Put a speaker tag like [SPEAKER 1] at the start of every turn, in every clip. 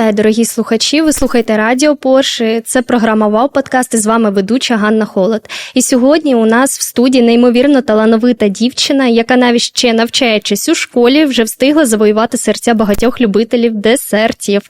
[SPEAKER 1] Вітаю, дорогі слухачі. Ви слухаєте Радіо Порши. Це програма Вау Подкаст. І з вами ведуча Ганна Холод. І сьогодні у нас в студії неймовірно талановита дівчина, яка навіть ще навчаючись у школі, вже встигла завоювати серця багатьох любителів десертів.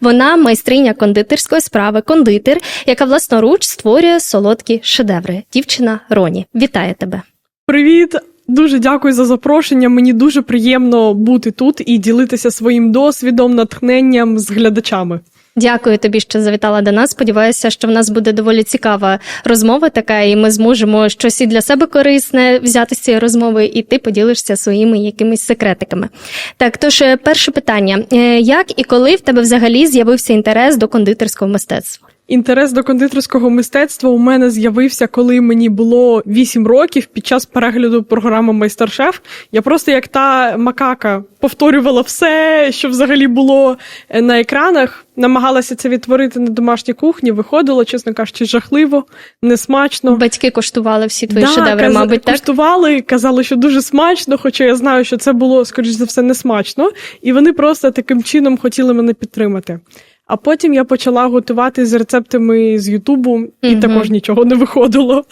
[SPEAKER 1] Вона майстриня кондитерської справи, кондитер, яка власноруч створює солодкі шедеври. Дівчина Роні. Вітаю тебе.
[SPEAKER 2] Привіт! Дуже дякую за запрошення. Мені дуже приємно бути тут і ділитися своїм досвідом, натхненням з глядачами.
[SPEAKER 1] Дякую тобі, що завітала до нас. Сподіваюся, що в нас буде доволі цікава розмова така, і ми зможемо щось і для себе корисне взяти з цієї розмови, і ти поділишся своїми якимись секретиками. Так, тож е, перше питання: Е, як і коли в тебе взагалі з'явився інтерес до кондитерського мистецтва?
[SPEAKER 2] Інтерес до кондитерського мистецтва у мене з'явився, коли мені було 8 років під час перегляду програми Майстер-шеф. Я просто як та макака повторювала все, що взагалі було е, на екранах. Намагалася це відтворити на домашній кухні. Виходило, чесно кажучи, жахливо, несмачно.
[SPEAKER 1] Батьки коштували всі твої
[SPEAKER 2] Да,
[SPEAKER 1] шедеври,
[SPEAKER 2] каз-
[SPEAKER 1] мабуть, так?
[SPEAKER 2] Куштували, казали, що дуже смачно, хоча я знаю, що це було, скоріш за все, не смачно. І вони просто таким чином хотіли мене підтримати. А потім я почала готувати з рецептами з Ютубу, і
[SPEAKER 1] Мгм.
[SPEAKER 2] також нічого не виходило.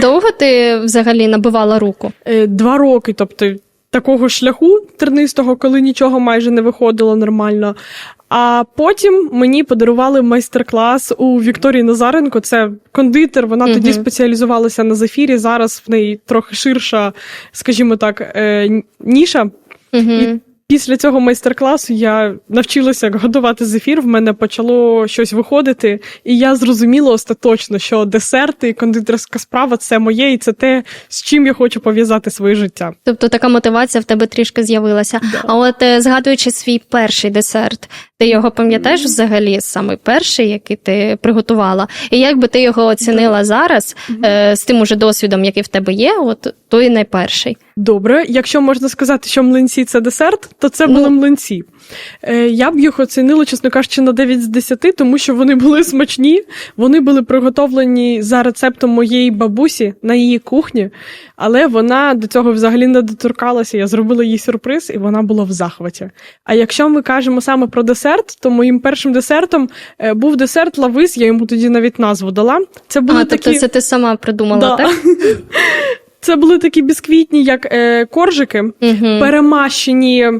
[SPEAKER 1] Довго ти взагалі набивала руку?
[SPEAKER 2] Е, Два роки, тобто такого шляху тернистого, коли нічого майже не виходило нормально. А потім мені подарували майстер-клас у Вікторії Назаренко. Це кондитер. Вона
[SPEAKER 1] Мгм.
[SPEAKER 2] тоді спеціалізувалася на зефірі. Зараз в неї трохи ширша, скажімо так, е, ніша.
[SPEAKER 1] Угу.
[SPEAKER 2] І після цього майстер-класу я навчилася як готувати зефір. В мене почало щось виходити, і я зрозуміла остаточно, що десерти і кондитерська справа це моє, і це те, з чим я хочу пов'язати своє життя.
[SPEAKER 1] Тобто така мотивація в тебе трішки з'явилася. А от е, згадуючи свій перший десерт, ти його пам'ятаєш взагалі саме перший, який ти приготувала? І як би ти його оцінила зараз е, з тим уже досвідом, який в тебе є, от той найперший.
[SPEAKER 2] Добре, якщо можна сказати, що млинці це десерт, то це
[SPEAKER 1] Ну.
[SPEAKER 2] були млинці. Е, я б їх оцінила, чесно кажучи, на 9 з 10, тому що вони були смачні, вони були приготовлені за рецептом моєї бабусі на її кухні, але вона до цього взагалі не доторкалася. Я зробила їй сюрприз, і вона була в захваті. А якщо ми кажемо саме про десерт, то моїм першим десертом е, був десерт лавис, я йому тоді навіть назву дала. Це були
[SPEAKER 1] а,
[SPEAKER 2] такі...
[SPEAKER 1] тобто це ти сама придумала,
[SPEAKER 2] Да.
[SPEAKER 1] так?
[SPEAKER 2] Це були такі бісквітні, як е, коржики,
[SPEAKER 1] Угу.
[SPEAKER 2] перемащені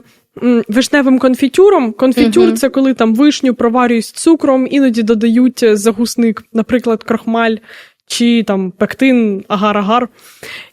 [SPEAKER 2] вишневим конфітюром. Конфітюр
[SPEAKER 1] Мгм.
[SPEAKER 2] це коли там вишню проварюють з цукром, іноді додають е, загусник, наприклад, крохмаль чи там пектин, агар-агар.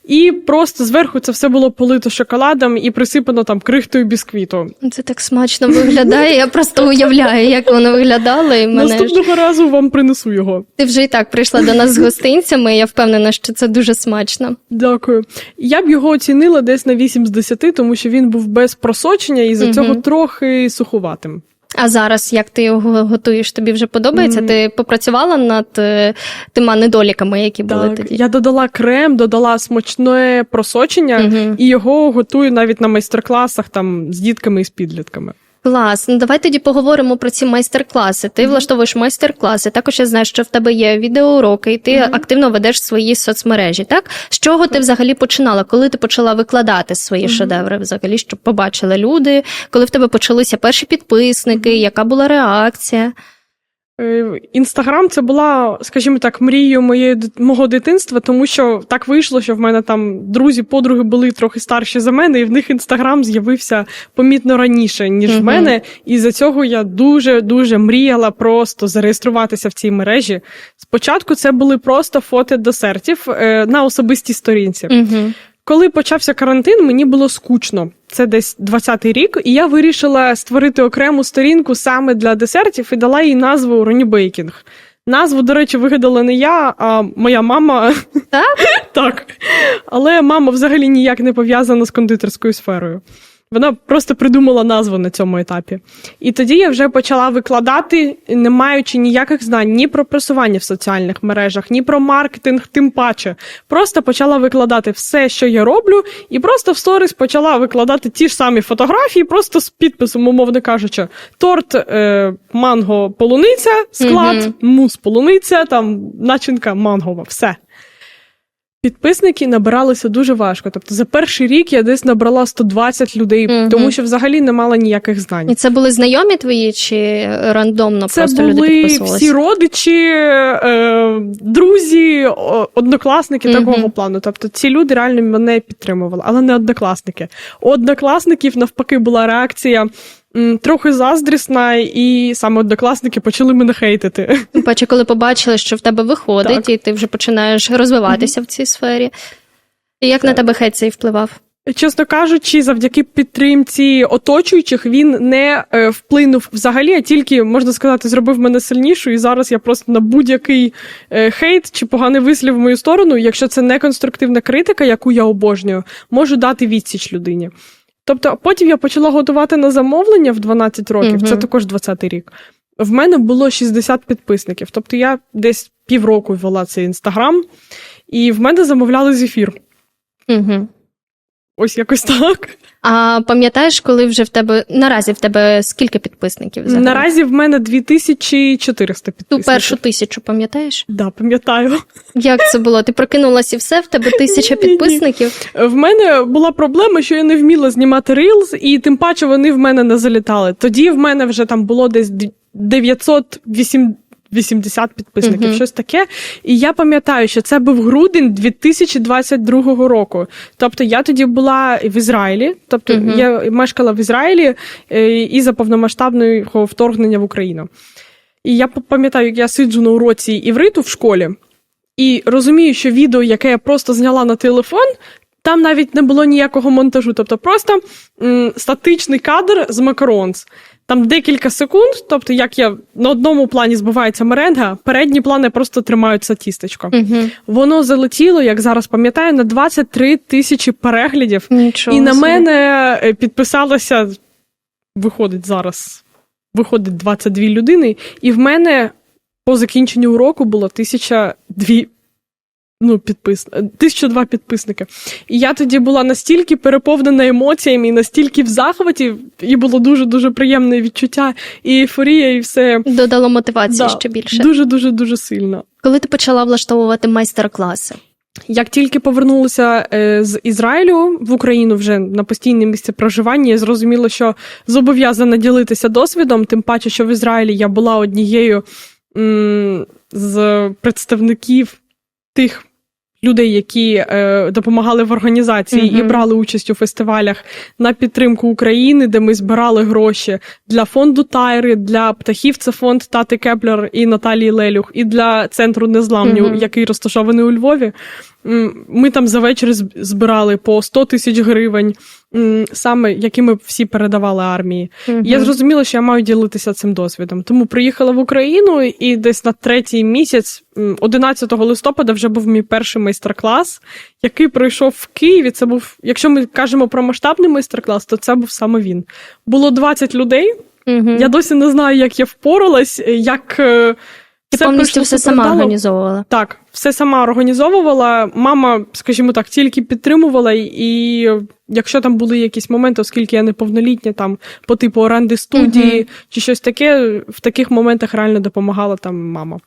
[SPEAKER 2] І просто зверху це все було полито шоколадом і присипано там крихтою бісквіту.
[SPEAKER 1] Це так смачно виглядає. Я просто уявляю, як воно виглядало. І мене ж...
[SPEAKER 2] Наступного разу вам принесу його.
[SPEAKER 1] Ти вже і так прийшла до нас з гостинцями. і Я впевнена, що це дуже смачно.
[SPEAKER 2] Дякую. Я б його оцінила десь на 8 з 10, тому що він був без просочення і за
[SPEAKER 1] Мгм.
[SPEAKER 2] цього трохи суховатим.
[SPEAKER 1] А зараз як ти його готуєш? Тобі вже подобається?
[SPEAKER 2] Mm.
[SPEAKER 1] Ти попрацювала над е, тима недоліками, які були тоді?
[SPEAKER 2] я додала крем, додала смачне просочення,
[SPEAKER 1] Мгм.
[SPEAKER 2] і його готую навіть на майстер-класах там з дітками і з підлітками.
[SPEAKER 1] Клас. Ну давай тоді поговоримо про ці майстер-класи. Ти влаштовуєш майстер-класи. Також я знаю, що в тебе є відеоуроки, і ти
[SPEAKER 2] Мгм.
[SPEAKER 1] активно ведеш свої соцмережі. Так з чого ти взагалі починала? Коли ти почала викладати свої
[SPEAKER 2] Мгм.
[SPEAKER 1] шедеври, взагалі, щоб побачили люди? Коли в тебе почалися перші підписники? Яка була реакція?
[SPEAKER 2] Е, Інстаграм це була, скажімо так, мрією моєї мого дитинства, тому що так вийшло, що в мене там друзі, подруги були трохи старші за мене, і в них інстаграм з'явився помітно раніше, ніж в мене. І за цього я дуже дуже мріяла просто зареєструватися в цій мережі. Спочатку це були просто фото десертів е, на особистій сторінці.
[SPEAKER 1] Угу.
[SPEAKER 2] Коли почався карантин, мені було скучно. Це десь 20-й рік, і я вирішила створити окрему сторінку саме для десертів і дала їй назву Роні Бейкінг. Назву, до речі, вигадала не я, а моя мама.
[SPEAKER 1] Так?
[SPEAKER 2] так. Але мама взагалі ніяк не пов'язана з кондитерською сферою. Вона просто придумала назву на цьому етапі. І тоді я вже почала викладати, не маючи ніяких знань ні про просування в соціальних мережах, ні про маркетинг, тим паче. Просто почала викладати все, що я роблю, і просто в сторіс почала викладати ті ж самі фотографії, просто з підписом, умовно кажучи, торт е, манго полуниця, склад,
[SPEAKER 1] Мгм.
[SPEAKER 2] мус полуниця, там начинка мангова, все. Підписники набиралися дуже важко. Тобто за перший рік я десь набрала 120 людей,
[SPEAKER 1] Мгм.
[SPEAKER 2] тому що взагалі не мала ніяких знань.
[SPEAKER 1] І це були знайомі твої чи рандомно
[SPEAKER 2] Це
[SPEAKER 1] просто люди
[SPEAKER 2] були всі родичі, е, друзі, однокласники
[SPEAKER 1] Мгм.
[SPEAKER 2] такого плану. Тобто ці люди реально мене підтримували, але не однокласники. У однокласників навпаки була реакція. Трохи заздрісна, і саме однокласники почали мене хейтити.
[SPEAKER 1] Тим паче, коли побачили, що в тебе виходить,
[SPEAKER 2] Так.
[SPEAKER 1] і ти вже починаєш розвиватися в цій сфері. І як на тебе хейт цей впливав?
[SPEAKER 2] Чесно кажучи, завдяки підтримці оточуючих він не е, вплинув взагалі, а тільки можна сказати, зробив мене сильнішою. І зараз я просто на будь-який е, хейт чи поганий вислів в мою сторону, якщо це не конструктивна критика, яку я обожнюю, можу дати відсіч людині. Тобто, потім я почала готувати на замовлення в 12 років,
[SPEAKER 1] Мгм.
[SPEAKER 2] це також 20-й рік. В мене було 60 підписників. Тобто я десь півроку вела цей інстаграм, і в мене замовляли зефір.
[SPEAKER 1] Угу.
[SPEAKER 2] Ось якось так.
[SPEAKER 1] А пам'ятаєш, коли вже в тебе наразі в тебе скільки підписників? Взагалі?
[SPEAKER 2] Наразі в мене 2400
[SPEAKER 1] ту
[SPEAKER 2] підписників.
[SPEAKER 1] першу тисячу, пам'ятаєш?
[SPEAKER 2] Да, пам'ятаю.
[SPEAKER 1] Як це було? Ти прокинулась і все, в тебе тисяча підписників?
[SPEAKER 2] В мене була проблема, що я не вміла знімати рилз, і тим паче вони в мене не залітали. Тоді в мене вже там було десь 980 підписників,
[SPEAKER 1] Мгм.
[SPEAKER 2] щось таке. І я пам'ятаю, що це був грудень 2022 року. Тобто я тоді була в Ізраїлі, тобто
[SPEAKER 1] Мгм.
[SPEAKER 2] я мешкала в Ізраїлі е, із-за повномасштабного вторгнення в Україну. І я пам'ятаю, як я сиджу на уроці івриту в школі, і розумію, що відео, яке я просто зняла на телефон, там навіть не було ніякого монтажу. Тобто просто м, статичний кадр з макаронс. Там декілька секунд, тобто як я на одному плані збивається меренга, передні плани просто тримаються тістечко.
[SPEAKER 1] Угу.
[SPEAKER 2] Воно залетіло, як зараз пам'ятаю, на 23 тисячі переглядів.
[SPEAKER 1] Нічого.
[SPEAKER 2] І на мене е, підписалося, виходить зараз, виходить 22 людини, і в мене по закінченню уроку було 1002 ну, підпис... 1002 підписники. І я тоді була настільки переповнена емоціями, і настільки в захваті, і було дуже-дуже приємне відчуття, і ейфорія, і все.
[SPEAKER 1] Додало мотивації
[SPEAKER 2] Да,
[SPEAKER 1] ще більше.
[SPEAKER 2] Дуже-дуже дуже сильно.
[SPEAKER 1] Коли ти почала влаштовувати майстер-класи?
[SPEAKER 2] Як тільки повернулася е, з Ізраїлю в Україну вже на постійне місце проживання, я зрозуміла, що зобов'язана ділитися досвідом, тим паче, що в Ізраїлі я була однією з представників тих. Людей, які е, допомагали в організації
[SPEAKER 1] Мгм.
[SPEAKER 2] і брали участь у фестивалях на підтримку України, де ми збирали гроші для фонду Тайри, для птахів це фонд Тати Кеплер і Наталії Лелюх, і для центру незламню,
[SPEAKER 1] Мгм.
[SPEAKER 2] який розташований у Львові. Ми там за вечір збирали по 100 тисяч гривень, саме які ми всі передавали армії.
[SPEAKER 1] Мгм.
[SPEAKER 2] Я зрозуміла, що я маю ділитися цим досвідом. Тому приїхала в Україну, і десь на третій місяць, 11 листопада, вже був мій перший майстер-клас, який пройшов в Києві. Це був, якщо ми кажемо про масштабний майстер-клас, то це був саме він. Було 20 людей.
[SPEAKER 1] Мгм.
[SPEAKER 2] Я досі не знаю, як я впоралась, як.
[SPEAKER 1] Ти
[SPEAKER 2] все
[SPEAKER 1] повністю все сама організовувала.
[SPEAKER 2] Так, все сама організовувала. Мама, скажімо так, тільки підтримувала, і якщо там були якісь моменти, оскільки я неповнолітня, там по типу оренди студії
[SPEAKER 1] угу.
[SPEAKER 2] чи щось таке, в таких моментах реально допомагала там мама.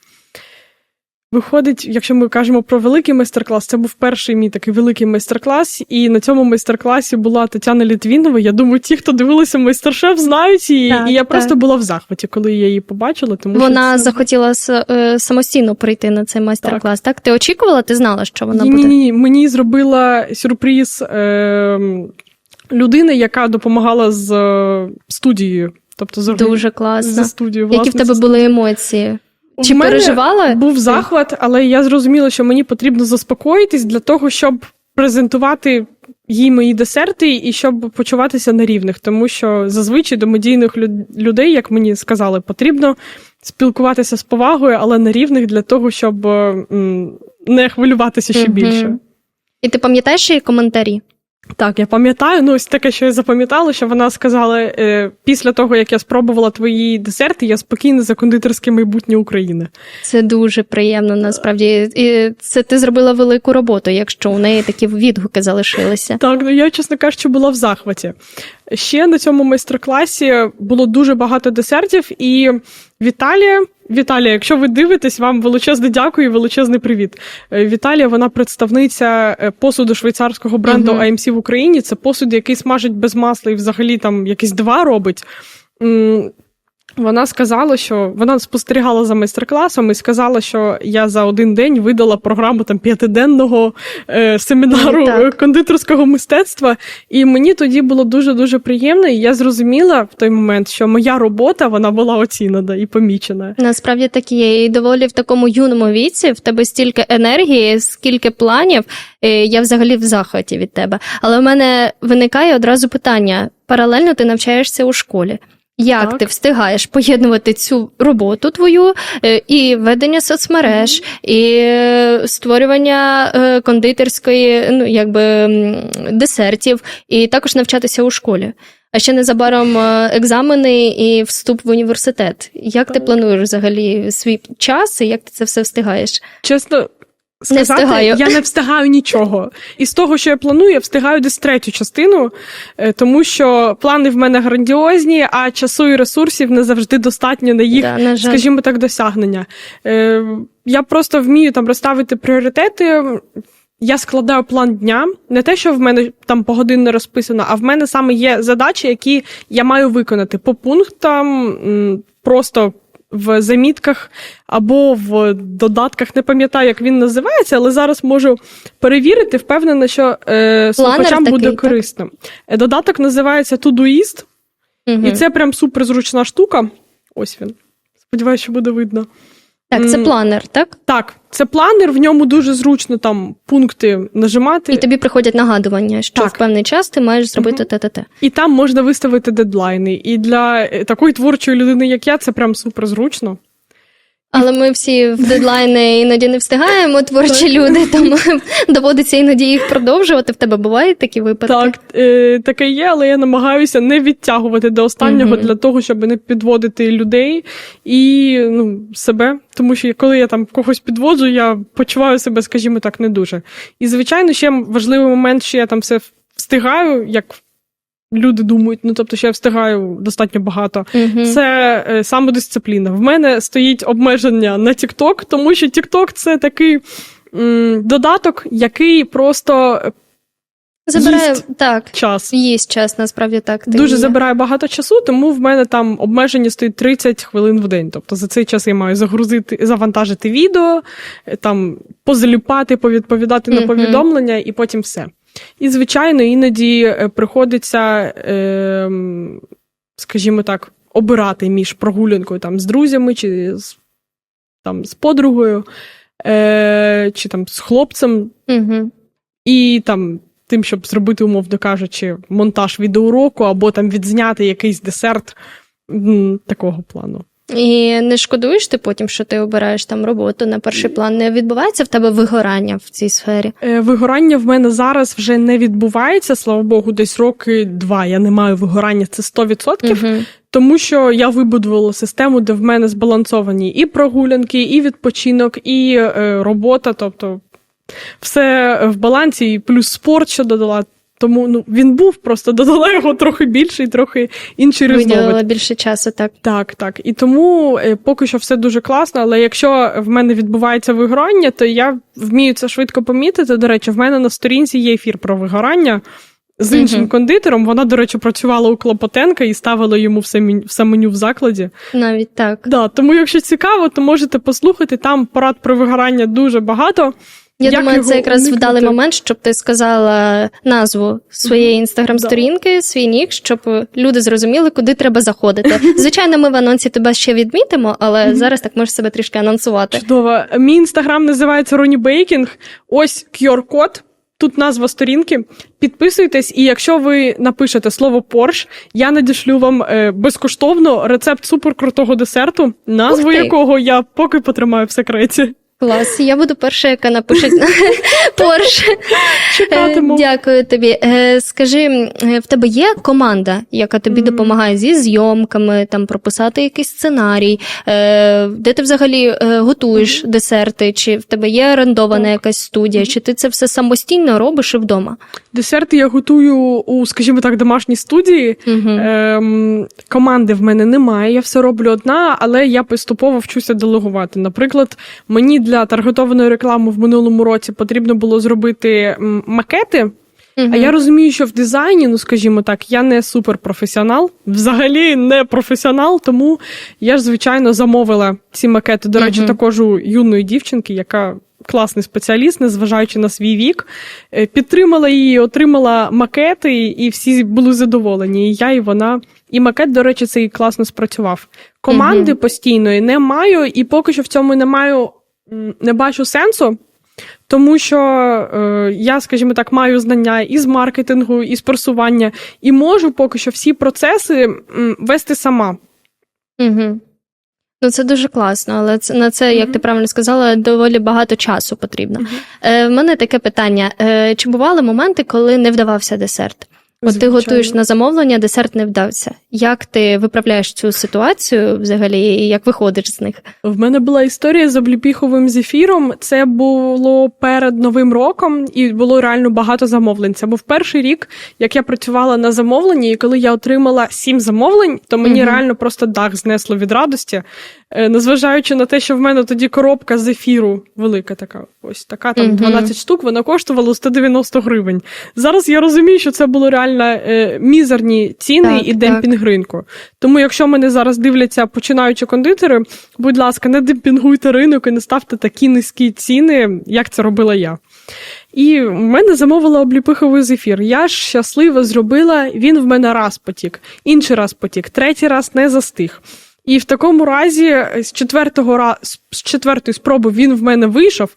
[SPEAKER 2] Виходить, якщо ми кажемо про великий майстер-клас, це був перший мій такий великий майстер-клас, і на цьому майстер-класі була Тетяна Літвінова. Я думаю, ті, хто дивилися майстер-шеф, знають її.
[SPEAKER 1] Так,
[SPEAKER 2] і я
[SPEAKER 1] так.
[SPEAKER 2] просто була в захваті, коли я її побачила. Тому
[SPEAKER 1] Вона
[SPEAKER 2] що це...
[SPEAKER 1] захотіла е, самостійно прийти на цей майстер-клас. Так. ти очікувала? Ти знала, що вона
[SPEAKER 2] ні,
[SPEAKER 1] буде?
[SPEAKER 2] ні, ні, мені зробила сюрприз е, людина, яка допомагала з е, студією. Тобто з
[SPEAKER 1] Дуже класно.
[SPEAKER 2] з студією.
[SPEAKER 1] Які в тебе були емоції? Чи
[SPEAKER 2] мене
[SPEAKER 1] переживала?
[SPEAKER 2] Був захват, але я зрозуміла, що мені потрібно заспокоїтись для того, щоб презентувати їй мої десерти і щоб почуватися на рівних. Тому що зазвичай до медійних людей, як мені сказали, потрібно спілкуватися з повагою, але на рівних для того, щоб не хвилюватися ще більше.
[SPEAKER 1] І ти пам'ятаєш її коментарі?
[SPEAKER 2] Так, я пам'ятаю, ну ось таке, що я запам'ятала, що вона сказала: е, після того, як я спробувала твої десерти, я спокійна за кондитерське майбутнє України.
[SPEAKER 1] Це дуже приємно, насправді. І це ти зробила велику роботу, якщо у неї такі відгуки залишилися.
[SPEAKER 2] Так, ну я, чесно кажучи, була в захваті. Ще на цьому майстер-класі було дуже багато десертів, і Віталія. Віталія, якщо ви дивитесь, вам величезне дякую і величезний привіт. Е, Віталія, вона представниця е, посуду швейцарського бренду
[SPEAKER 1] Мгм.
[SPEAKER 2] AMC в Україні. Це посуд, який смажить без масла і взагалі там якісь два робить. Вона сказала, що вона спостерігала за майстер-класом і сказала, що я за один день видала програму там п'ятиденного е, семінару
[SPEAKER 1] Так.
[SPEAKER 2] е, кондитерського мистецтва. І мені тоді було дуже дуже приємно. І я зрозуміла в той момент, що моя робота вона була оцінена і помічена.
[SPEAKER 1] Насправді так є. І доволі в такому юному віці в тебе стільки енергії, скільки планів. Я взагалі в захваті від тебе. Але в мене виникає одразу питання: паралельно ти навчаєшся у школі. Як
[SPEAKER 2] Так.
[SPEAKER 1] ти встигаєш поєднувати цю роботу твою е, і ведення соцмереж, і е, створювання е, кондитерської, ну якби десертів, і також навчатися у школі? А ще незабаром екзамени і вступ в університет. Як ти плануєш взагалі свій час і як ти це все встигаєш?
[SPEAKER 2] Чесно. Сказати,
[SPEAKER 1] встигаю.
[SPEAKER 2] я не встигаю нічого. І з того, що я планую, я встигаю десь третю частину, е, тому що плани в мене грандіозні, а часу і ресурсів не завжди достатньо на їх
[SPEAKER 1] Да, на
[SPEAKER 2] скажімо так, досягнення. Е, я просто вмію там розставити пріоритети. Я складаю план дня. Не те, що в мене там погодинно розписано, а в мене саме є задачі, які я маю виконати по пунктам, просто в замітках або в додатках. Не пам'ятаю, як він називається, але зараз можу перевірити. Впевнена, що е, слухачам
[SPEAKER 1] такий,
[SPEAKER 2] буде
[SPEAKER 1] так?
[SPEAKER 2] корисним. Е, Додаток називається Тудуїст,
[SPEAKER 1] угу.
[SPEAKER 2] І це прям супер зручна штука. Ось він. Сподіваюся, що буде видно.
[SPEAKER 1] Так, це планер, так?
[SPEAKER 2] Так, це планер, в ньому дуже зручно там пункти нажимати,
[SPEAKER 1] І тобі приходять нагадування, що
[SPEAKER 2] Так.
[SPEAKER 1] в певний час ти маєш зробити те-те-те.
[SPEAKER 2] і там можна виставити дедлайни. І для е, такої творчої людини, як я, це прям супер зручно.
[SPEAKER 1] Але ми всі в дедлайни іноді не встигаємо, творчі люди, тому доводиться іноді їх продовжувати. В тебе бувають такі випадки?
[SPEAKER 2] Так, е, таке є, але я намагаюся не відтягувати до останнього
[SPEAKER 1] Мгм.
[SPEAKER 2] для того, щоб не підводити людей і ну, себе. Тому що коли я там когось підводжу, я почуваю себе, скажімо так, не дуже. І, звичайно, ще важливий момент, що я там все встигаю, як люди думають, ну тобто, що я встигаю достатньо багато.
[SPEAKER 1] Мгм.
[SPEAKER 2] Це е, самодисципліна. В мене стоїть обмеження на TikTok, тому що TikTok це такий м, додаток, який просто
[SPEAKER 1] Забирає
[SPEAKER 2] їсть.
[SPEAKER 1] так.
[SPEAKER 2] час.
[SPEAKER 1] Їсть час, насправді так.
[SPEAKER 2] Дуже
[SPEAKER 1] є.
[SPEAKER 2] забирає багато часу, тому в мене там обмеження стоїть 30 хвилин в день. Тобто за цей час я маю загрузити, завантажити відео, е, там позаліпати, повідповідати на повідомлення і потім все. І, звичайно, іноді е, приходиться, е, скажімо так, обирати між прогулянкою там з друзями чи з, там, з подругою, е, чи там з хлопцем,
[SPEAKER 1] Мгм.
[SPEAKER 2] і там тим, щоб зробити, умовно кажучи, монтаж відеоуроку або там відзняти якийсь десерт такого плану.
[SPEAKER 1] І не шкодуєш ти потім, що ти обираєш там роботу на перший план? Не відбувається в тебе вигорання в цій сфері?
[SPEAKER 2] Е, Вигорання в мене зараз вже не відбувається. Слава Богу, десь роки два. Я не маю вигорання, це 100%.
[SPEAKER 1] Мгм.
[SPEAKER 2] Тому що я вибудувала систему, де в мене збалансовані і прогулянки, і відпочинок, і е, робота. Тобто все в балансі, і плюс спорт, що додала. Тому ну він був, просто додала його трохи більше і трохи інший
[SPEAKER 1] Виділила більше часу, так.
[SPEAKER 2] Так, так. І тому е, поки що все дуже класно. Але якщо в мене відбувається вигорання, то я вмію це швидко помітити. До речі, в мене на сторінці є ефір про вигорання. З іншим
[SPEAKER 1] Мгм.
[SPEAKER 2] кондитером вона, до речі, працювала у Клопотенка і ставила йому все меню, все меню в закладі.
[SPEAKER 1] Навіть так.
[SPEAKER 2] Да, тому, якщо цікаво, то можете послухати. Там порад про вигорання дуже багато.
[SPEAKER 1] Я
[SPEAKER 2] Як
[SPEAKER 1] думаю, це якраз
[SPEAKER 2] уникнути?
[SPEAKER 1] вдалий момент, щоб ти сказала назву своєї інстаграм-сторінки, свій нік, щоб люди зрозуміли, куди треба заходити. Звичайно, ми в анонсі тебе ще відмітимо, але зараз так можеш себе трішки анонсувати.
[SPEAKER 2] Чудово. Мій інстаграм називається Роні Бейкінг. Ось QR-код. Тут назва сторінки. Підписуйтесь, і якщо ви напишете слово Порш, я надішлю вам е, безкоштовно рецепт суперкрутого десерту, назву якого я поки потримаю в секреті.
[SPEAKER 1] Клас, я буду перша, яка напише Порш.
[SPEAKER 2] Чекатиму.
[SPEAKER 1] Е, Дякую тобі. Е, Скажи, е, в тебе є команда, яка тобі допомагає зі зйомками, там прописати якийсь сценарій, де ти взагалі готуєш десерти, чи в тебе є орендована якась студія, чи ти це все самостійно робиш і вдома?
[SPEAKER 2] Десерти я готую у, скажімо так, домашній студії.
[SPEAKER 1] Угу.
[SPEAKER 2] Ем, команди в мене немає, я все роблю одна, але я поступово вчуся делегувати. Наприклад, мені для таргетованої реклами в минулому році потрібно було зробити макети. А я розумію, що в дизайні, ну скажімо так, я не суперпрофесіонал, взагалі не професіонал, тому я ж, звичайно, замовила ці макети. До речі, також у юної дівчинки, яка класний спеціаліст, незважаючи на свій вік. Е, Підтримала її, отримала макети, і всі були задоволені. І я, і вона. І макет, до речі, цей класно спрацював. Команди постійної не маю, і поки що в цьому не маю, не бачу сенсу. Тому що е, я, скажімо так, маю знання і з маркетингу, і з просування, і можу поки що всі процеси м, вести сама.
[SPEAKER 1] Угу. Ну, це дуже класно, але це, на це, як ти правильно сказала, доволі багато часу потрібно.
[SPEAKER 2] Мгм.
[SPEAKER 1] Е, в мене таке питання: е, чи бували моменти, коли не вдавався десерт? От ти готуєш на замовлення, десерт не вдався. Як ти виправляєш цю ситуацію взагалі, і як виходиш з них?
[SPEAKER 2] В мене була історія з обліпіховим зефіром. Це було перед новим роком, і було реально багато замовлень. Це був перший рік, як я працювала на замовленні, і коли я отримала сім замовлень, то мені
[SPEAKER 1] Мгм.
[SPEAKER 2] реально просто дах знесло від радості. Е, Незважаючи на те, що в мене тоді коробка зефіру велика, така ось така, там
[SPEAKER 1] Мгм.
[SPEAKER 2] 12 штук, вона коштувала 190 гривень. Зараз я розумію, що це було реально е, мізерні ціни
[SPEAKER 1] Так,
[SPEAKER 2] і
[SPEAKER 1] так.
[SPEAKER 2] демпінг ринку. Тому, якщо мене зараз дивляться починаючі кондитери, будь ласка, не демпінгуйте ринок і не ставте такі низькі ціни, як це робила я. І в мене замовила обліпиховий зефір. Я ж щасливо зробила, він в мене раз потік, інший раз потік, третій раз не застиг. І в такому разі, з четвертого з четвертої спроби він в мене вийшов.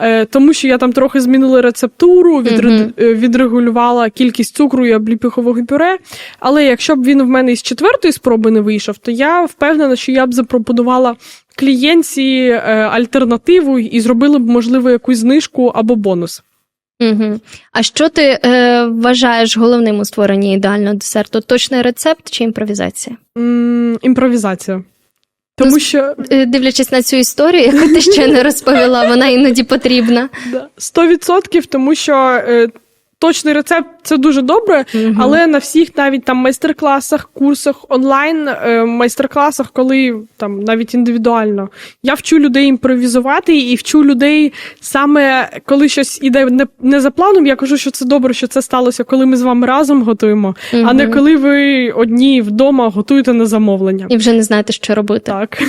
[SPEAKER 2] Е, Тому що я там трохи змінила рецептуру, е, відрегулювала кількість цукру і обліпихового пюре. Але якщо б він в мене із четвертої спроби не вийшов, то я впевнена, що я б запропонувала клієнтці е, альтернативу і зробили б, можливо, якусь знижку або бонус.
[SPEAKER 1] Угу. А що ти е, вважаєш головним у створенні ідеального десерту? Точний рецепт чи імпровізація?
[SPEAKER 2] М, імпровізація. Тому що
[SPEAKER 1] Е, Дивлячись на цю історію, яку ти ще не розповіла, вона іноді потрібна.
[SPEAKER 2] Сто відсотків, тому що е, точний рецепт це дуже добре,
[SPEAKER 1] Мгм.
[SPEAKER 2] але на всіх навіть там майстер-класах, курсах, онлайн е, майстер-класах, коли там навіть індивідуально, я вчу людей імпровізувати і вчу людей саме коли щось іде не, не за планом. Я кажу, що це добре, що це сталося, коли ми з вами разом готуємо, а не коли ви одні вдома готуєте на замовлення.
[SPEAKER 1] І вже не знаєте, що робити.
[SPEAKER 2] Так.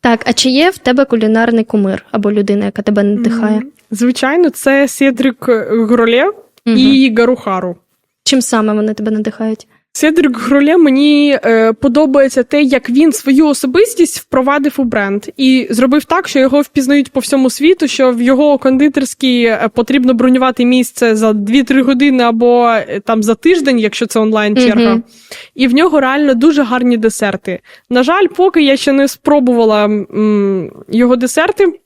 [SPEAKER 1] Так, а чи є в тебе кулінарний кумир або людина, яка тебе надихає?
[SPEAKER 2] Звичайно, це Седрік Гролє
[SPEAKER 1] Мгм.
[SPEAKER 2] і Гарухару.
[SPEAKER 1] Чим саме вони тебе надихають?
[SPEAKER 2] Седрік Гролє мені е, подобається те, як він свою особистість впровадив у бренд і зробив так, що його впізнають по всьому світу, що в його кондитерській е, потрібно бронювати місце за 2-3 години або е, там за тиждень, якщо це онлайн черга.
[SPEAKER 1] Мгм.
[SPEAKER 2] І в нього реально дуже гарні десерти. На жаль, поки я ще не спробувала м, його десерти.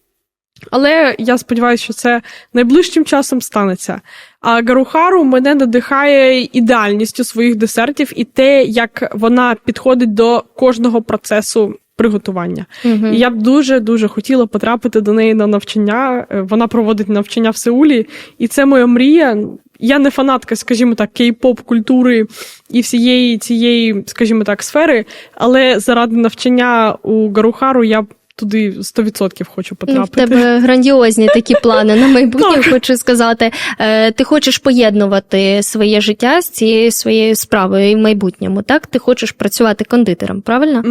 [SPEAKER 2] Але я сподіваюся, що це найближчим часом станеться. А Гарухару мене надихає ідеальністю своїх десертів і те, як вона підходить до кожного процесу приготування.
[SPEAKER 1] Мгм.
[SPEAKER 2] І я б дуже дуже хотіла потрапити до неї на навчання. Е, Вона проводить навчання в Сеулі, і це моя мрія. Я не фанатка, скажімо так, кей-поп культури і всієї цієї, скажімо так, сфери, але заради навчання у Гарухару я б туди 100% хочу
[SPEAKER 1] Ну, в
[SPEAKER 2] потрапити.
[SPEAKER 1] тебе грандіозні такі плани на майбутнє, хочу сказати. Е, Ти хочеш поєднувати своє життя з цією своєю справою і в майбутньому, так? Ти хочеш працювати кондитером, правильно?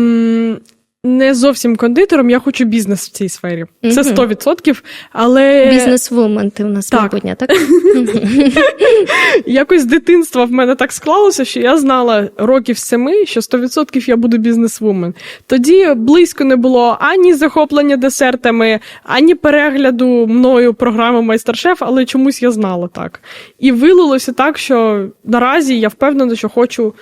[SPEAKER 2] Не зовсім кондитером, я хочу бізнес в цій сфері. Це 100%, але
[SPEAKER 1] Бізнес-вумен ти в нас
[SPEAKER 2] так.
[SPEAKER 1] майбутнє, так?
[SPEAKER 2] якось з дитинства в мене так склалося, що я знала років семи, що 100% я буду бізнесвумен. Тоді близько не було ані захоплення десертами, ані перегляду мною програми Майстер-шеф, але чомусь я знала так. І вилилося так, що наразі я впевнена, що хочу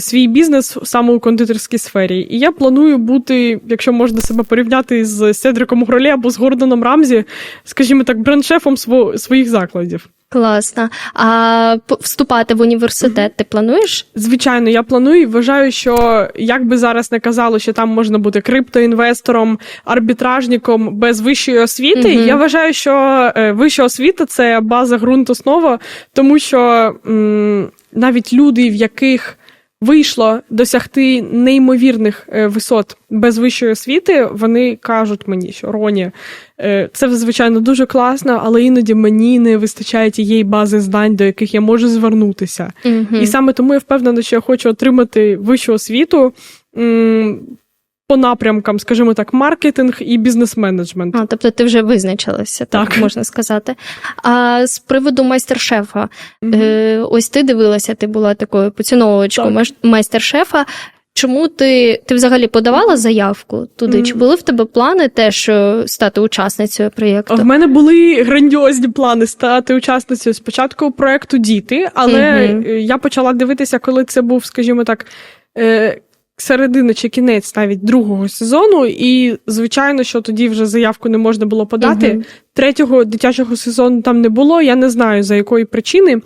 [SPEAKER 2] свій бізнес саме у кондитерській сфері. І я планую бути, якщо можна себе порівняти з Седриком Гролі або з Гордоном Рамзі, скажімо так, бренд-шефом своїх закладів.
[SPEAKER 1] Класно. А вступати в університет ти плануєш?
[SPEAKER 2] Звичайно, я планую і вважаю, що як би зараз не казало, що там можна бути криптоінвестором, арбітражником без вищої освіти.
[SPEAKER 1] Угу.
[SPEAKER 2] Я вважаю, що е, вища освіта це база ґрунт основа, тому що м, навіть люди, в яких вийшло досягти неймовірних е, висот без вищої освіти, вони кажуть мені, що Роні, е, це звичайно дуже класно, але іноді мені не вистачає тієї бази знань, до яких я можу звернутися.
[SPEAKER 1] Угу.
[SPEAKER 2] І саме тому я впевнена, що я хочу отримати вищу освіту по напрямкам, скажімо так, маркетинг і бізнес-менеджмент.
[SPEAKER 1] А, тобто ти вже визначилася, так,
[SPEAKER 2] Так.
[SPEAKER 1] можна сказати. А з приводу майстер-шефа,
[SPEAKER 2] Мгм.
[SPEAKER 1] е, ось ти дивилася, ти була такою поціновувачкою
[SPEAKER 2] Так.
[SPEAKER 1] майстер-шефа. Чому ти, ти взагалі подавала заявку туди?
[SPEAKER 2] Мгм.
[SPEAKER 1] Чи були в тебе плани теж е, стати учасницею проєкту?
[SPEAKER 2] В мене були грандіозні плани стати учасницею спочатку проекту Діти, але
[SPEAKER 1] Мгм.
[SPEAKER 2] е, я почала дивитися, коли це був, скажімо так, середина чи кінець навіть другого сезону. І звичайно, що тоді вже заявку не можна було подати.
[SPEAKER 1] Мгм.
[SPEAKER 2] Третього дитячого сезону там не було. Я не знаю за якої причини.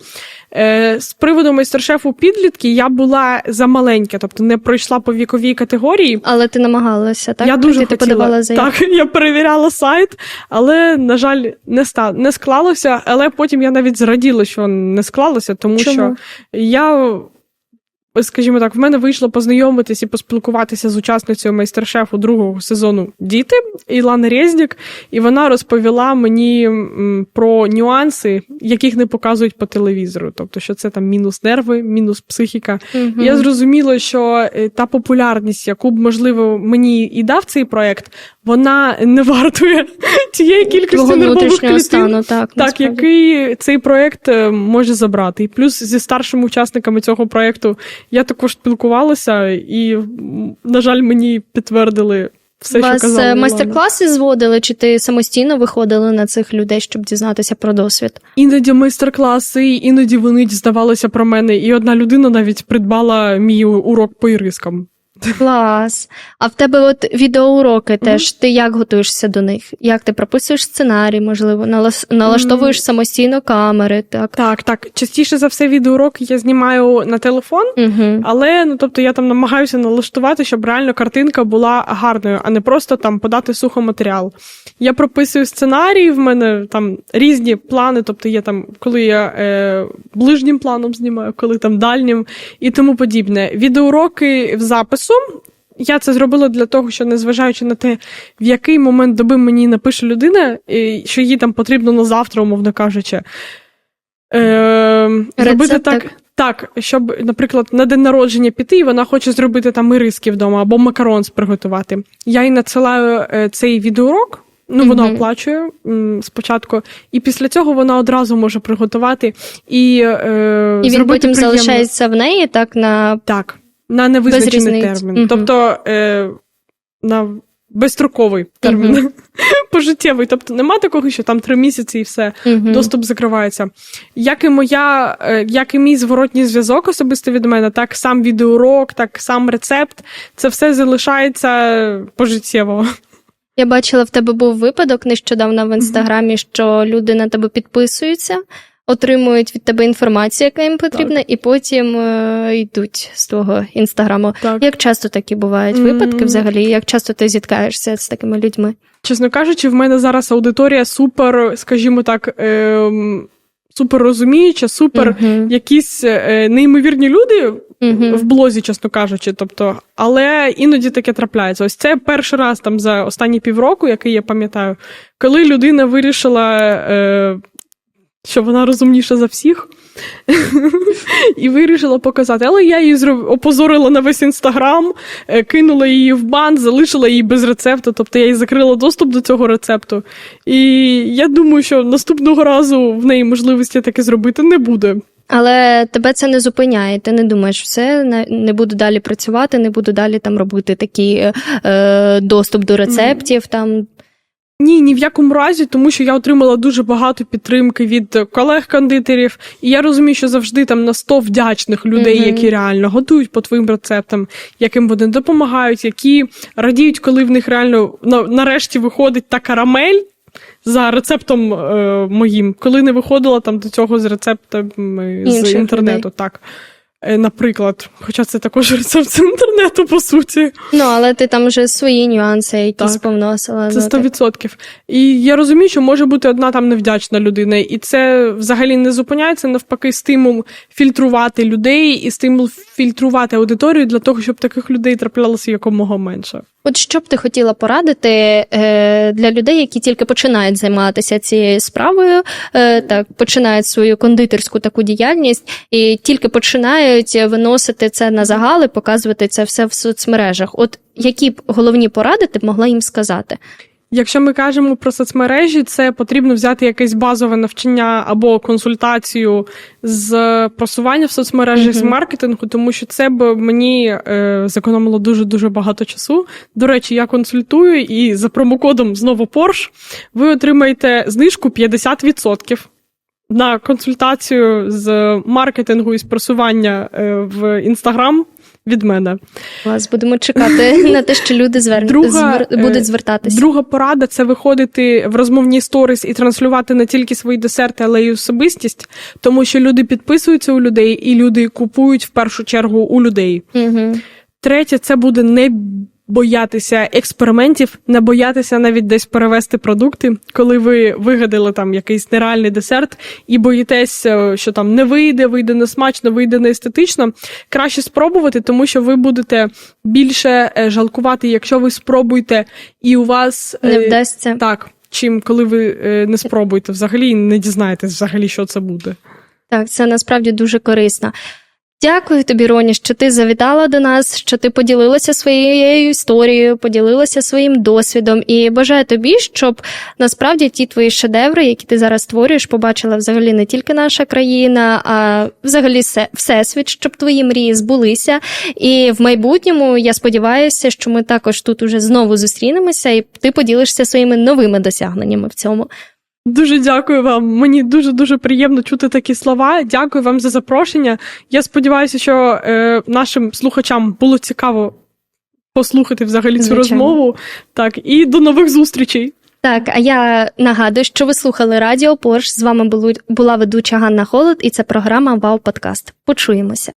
[SPEAKER 2] Е, з приводу майстер-шефу підлітки я була замаленька, тобто не пройшла по віковій категорії.
[SPEAKER 1] Але ти намагалася, так?
[SPEAKER 2] я дуже
[SPEAKER 1] ти
[SPEAKER 2] хотіла.
[SPEAKER 1] подавала заявку.
[SPEAKER 2] Так, я перевіряла сайт, але, на жаль, не ста не склалося. Але потім я навіть зраділа, що не склалося, тому
[SPEAKER 1] Чому?
[SPEAKER 2] що я. Скажімо так, в мене вийшло познайомитись і поспілкуватися з учасницею майстер-шефу другого сезону Діти Ілана Резнік, і вона розповіла мені про нюанси, яких не показують по телевізору. Тобто, що це там мінус нерви, мінус психіка.
[SPEAKER 1] Мгм.
[SPEAKER 2] Я зрозуміла, що е, та популярність, яку б можливо мені і дав цей проект, вона не вартує тієї кількості нервових клітин,
[SPEAKER 1] стану, так.
[SPEAKER 2] так, який цей проект е, може забрати. І плюс зі старшими учасниками цього проекту я також спілкувалася, і, на жаль, мені підтвердили все,
[SPEAKER 1] Вас
[SPEAKER 2] що казала.
[SPEAKER 1] е, майстер-класи зводили, чи ти самостійно виходила на цих людей, щоб дізнатися про досвід?
[SPEAKER 2] Іноді майстер-класи, іноді вони дізнавалися про мене, і одна людина навіть придбала мій урок по ірискам.
[SPEAKER 1] Клас. А в тебе от відеоуроки теж. Ти як готуєшся до них? Як ти прописуєш сценарій, можливо, налас- налаштовуєш самостійно камери, так?
[SPEAKER 2] Так, так. Частіше за все відеоуроки я знімаю на телефон,
[SPEAKER 1] Угу.
[SPEAKER 2] але ну тобто я там намагаюся налаштувати, щоб реально картинка була гарною, а не просто там подати сухоматеріал. Я прописую сценарій, в мене там різні плани, тобто є там, коли я е, ближнім планом знімаю, коли там дальнім і тому подібне. Відеоуроки в запису. Я це зробила для того, що незважаючи на те, в який момент доби мені напише людина, що їй там потрібно на завтра, умовно кажучи. Е, зробити так,
[SPEAKER 1] так?
[SPEAKER 2] так, щоб, наприклад, на день народження піти, і вона хоче зробити там іриски вдома або макарон приготувати. Я їй надсилаю е, цей відеоурок. Ну, вона
[SPEAKER 1] Мгм.
[SPEAKER 2] оплачує м, спочатку, і після цього вона одразу може приготувати і, е,
[SPEAKER 1] І він
[SPEAKER 2] зробити
[SPEAKER 1] потім
[SPEAKER 2] приємно.
[SPEAKER 1] залишається в неї, так, на
[SPEAKER 2] Так, на невизначений термін.
[SPEAKER 1] Мгм.
[SPEAKER 2] Тобто е, на безстроковий термін.
[SPEAKER 1] Мгм.
[SPEAKER 2] Пожиттєвий. Тобто нема такого, що там три місяці і все,
[SPEAKER 1] Мгм.
[SPEAKER 2] доступ закривається. Як і моя, е, як і мій зворотній зв'язок особисто від мене, так сам відеоурок, так сам рецепт, це все залишається пожиттєво.
[SPEAKER 1] Я бачила, в тебе був випадок нещодавно в інстаграмі, що люди на тебе підписуються, отримують від тебе інформацію, яка їм потрібна, і потім е, йдуть з твого інстаграму.
[SPEAKER 2] Так.
[SPEAKER 1] Як часто такі бувають
[SPEAKER 2] М.
[SPEAKER 1] випадки взагалі? Як часто ти зіткаєшся з такими людьми?
[SPEAKER 2] Чесно кажучи, в мене зараз аудиторія супер, скажімо так, ем, супер розуміюча, супер
[SPEAKER 1] Мгм.
[SPEAKER 2] якісь е, неймовірні люди
[SPEAKER 1] Мгм.
[SPEAKER 2] в блозі, чесно кажучи. Тобто, але іноді таке трапляється. Ось це перший раз там за останні півроку, який я пам'ятаю, коли людина вирішила, е, що вона розумніша за всіх. І вирішила показати, але я її опозорила на весь інстаграм, е, кинула її в бан, залишила її без рецепту, тобто я їй закрила доступ до цього рецепту. І я думаю, що наступного разу в неї можливості таке зробити не буде.
[SPEAKER 1] Але тебе це не зупиняє. Ти не думаєш, все не- буду далі працювати, не буду далі там робити такий е, доступ до рецептів. Там
[SPEAKER 2] Ні, ні в якому разі, тому що я отримала дуже багато підтримки від колег-кондитерів, і я розумію, що завжди там на 100 вдячних людей,
[SPEAKER 1] Мгм.
[SPEAKER 2] які реально готують по твоїм рецептам, яким вони допомагають, які радіють, коли в них реально на, нарешті виходить та карамель. за рецептом е, моїм, коли не виходила там до цього з рецептами з інтернету.
[SPEAKER 1] людей.
[SPEAKER 2] Так. Е, Наприклад, хоча це також рецепт з інтернету, по суті.
[SPEAKER 1] Ну, але ти там вже свої нюанси якісь
[SPEAKER 2] Так.
[SPEAKER 1] повносила.
[SPEAKER 2] Це
[SPEAKER 1] ну, так.
[SPEAKER 2] 100%. І я розумію, що може бути одна там невдячна людина, і це взагалі не зупиняється, навпаки, стимул фільтрувати людей і стимул фільтрувати аудиторію для того, щоб таких людей траплялося якомога менше.
[SPEAKER 1] От що б ти хотіла порадити е, для людей, які тільки починають займатися цією справою, е, так починають свою кондитерську таку діяльність і тільки починають виносити це на загали, показувати це все в соцмережах. От які б головні поради ти б могла їм сказати?
[SPEAKER 2] Якщо ми кажемо про соцмережі, це потрібно взяти якесь базове навчання або консультацію з просування в соцмережі з маркетингу, тому що це б мені е, зекономило дуже дуже багато часу. До речі, я консультую і за промокодом знову Porsche ви отримаєте знижку 50%. На консультацію з маркетингу і з просування е, в інстаграм від мене.
[SPEAKER 1] Вас будемо чекати на те, що люди звер...
[SPEAKER 2] Друга,
[SPEAKER 1] звер...
[SPEAKER 2] е,
[SPEAKER 1] будуть звертатися.
[SPEAKER 2] Друга порада це виходити в розмовні сторіс і транслювати не тільки свої десерти, але й особистість, тому що люди підписуються у людей, і люди купують в першу чергу у людей.
[SPEAKER 1] Угу.
[SPEAKER 2] Третє, це буде не боятися експериментів, не боятися навіть десь перевести продукти, коли ви вигадали там якийсь нереальний десерт і боїтесь, е, що там не вийде, вийде не смачно, вийде не естетично. Краще спробувати, тому що ви будете більше е, жалкувати, якщо ви спробуєте, і у вас
[SPEAKER 1] Не
[SPEAKER 2] е,
[SPEAKER 1] вдасться.
[SPEAKER 2] так. Чим коли ви не спробуєте взагалі не дізнаєтесь взагалі, що це буде.
[SPEAKER 1] Так, це насправді дуже корисно. Дякую тобі, Роні, що ти завітала до нас, що ти поділилася своєю історією, поділилася своїм досвідом. І бажаю тобі, щоб насправді ті твої шедеври, які ти зараз створюєш, побачила взагалі не тільки наша країна, а взагалі все, всесвіт, щоб твої мрії збулися. І в майбутньому я сподіваюся, що ми також тут уже знову зустрінемося, і ти поділишся своїми новими досягненнями в цьому.
[SPEAKER 2] Дуже дякую вам. Мені дуже дуже приємно чути такі слова. Дякую вам за запрошення. Я сподіваюся, що е, нашим слухачам було цікаво послухати взагалі цю
[SPEAKER 1] Звичайно.
[SPEAKER 2] розмову. Так, і до нових зустрічей.
[SPEAKER 1] Так, а я нагадую, що ви слухали Радіо Порш. З вами була ведуча Ганна Холод, і це програма Вау Подкаст. Почуємося.